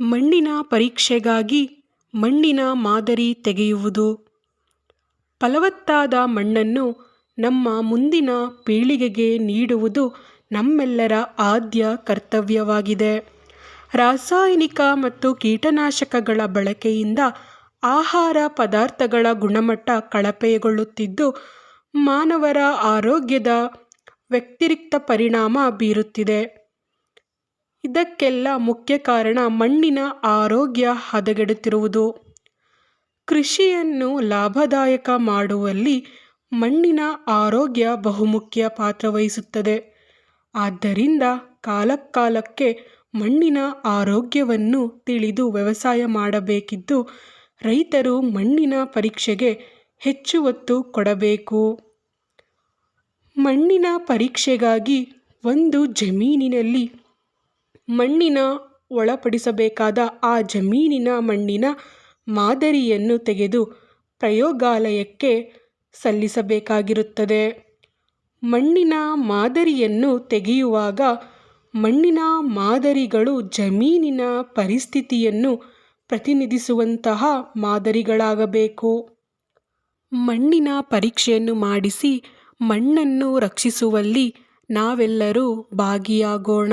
ಮಣ್ಣಿನ ಪರೀಕ್ಷೆಗಾಗಿ ಮಣ್ಣಿನ ಮಾದರಿ ತೆಗೆಯುವುದು. ಫಲವತ್ತಾದ ಮಣ್ಣನ್ನು ನಮ್ಮ ಮುಂದಿನ ಪೀಳಿಗೆಗೆ ನೀಡುವುದು ನಮ್ಮೆಲ್ಲರ ಆದ್ಯ ಕರ್ತವ್ಯವಾಗಿದೆ. ರಾಸಾಯನಿಕ ಮತ್ತು ಕೀಟನಾಶಕಗಳ ಬಳಕೆಯಿಂದ ಆಹಾರ ಪದಾರ್ಥಗಳ ಗುಣಮಟ್ಟ ಕಳಪೆಗೊಳ್ಳುತ್ತಿದ್ದು, ಮಾನವರ ಆರೋಗ್ಯದ ವ್ಯತಿರಿಕ್ತ ಪರಿಣಾಮ ಬೀರುತ್ತಿದೆ. ಇದಕ್ಕೆಲ್ಲ ಮುಖ್ಯ ಕಾರಣ ಮಣ್ಣಿನ ಆರೋಗ್ಯ ಹದಗೆಡುತ್ತಿರುವುದು. ಕೃಷಿಯನ್ನು ಲಾಭದಾಯಕ ಮಾಡುವಲ್ಲಿ ಮಣ್ಣಿನ ಆರೋಗ್ಯ ಬಹುಮುಖ್ಯ ಪಾತ್ರವಹಿಸುತ್ತದೆ ಆದ್ದರಿಂದ ಕಾಲಕಾಲಕ್ಕೆ ಮಣ್ಣಿನ ಆರೋಗ್ಯವನ್ನು ತಿಳಿದು ವ್ಯವಸಾಯ ಮಾಡಬೇಕಿದ್ದು ರೈತರು ಮಣ್ಣಿನ ಪರೀಕ್ಷೆಗೆ ಹೆಚ್ಚು ಒತ್ತು ಕೊಡಬೇಕು. ಮಣ್ಣಿನ ಪರೀಕ್ಷೆಗಾಗಿ ಒಂದು ಜಮೀನಿನಲ್ಲಿ ಮಣ್ಣಿನ ಒಳಪಡಿಸಬೇಕಾದ ಆ ಜಮೀನಿನ ಮಣ್ಣಿನ ಮಾದರಿಯನ್ನು ತೆಗೆದು ಪ್ರಯೋಗಾಲಯಕ್ಕೆ ಸಲ್ಲಿಸಬೇಕಾಗಿರುತ್ತದೆ. ಮಣ್ಣಿನ ಮಾದರಿಯನ್ನು ತೆಗೆಯುವಾಗ ಮಣ್ಣಿನ ಮಾದರಿಗಳು ಜಮೀನಿನ ಪರಿಸ್ಥಿತಿಯನ್ನು ಪ್ರತಿನಿಧಿಸುವಂತಹ ಮಾದರಿಗಳಾಗಬೇಕು. ಮಣ್ಣಿನ ಪರೀಕ್ಷೆಯನ್ನು ಮಾಡಿಸಿ ಮಣ್ಣನ್ನು ರಕ್ಷಿಸುವಲ್ಲಿ ನಾವೆಲ್ಲರೂ ಭಾಗಿಯಾಗೋಣ.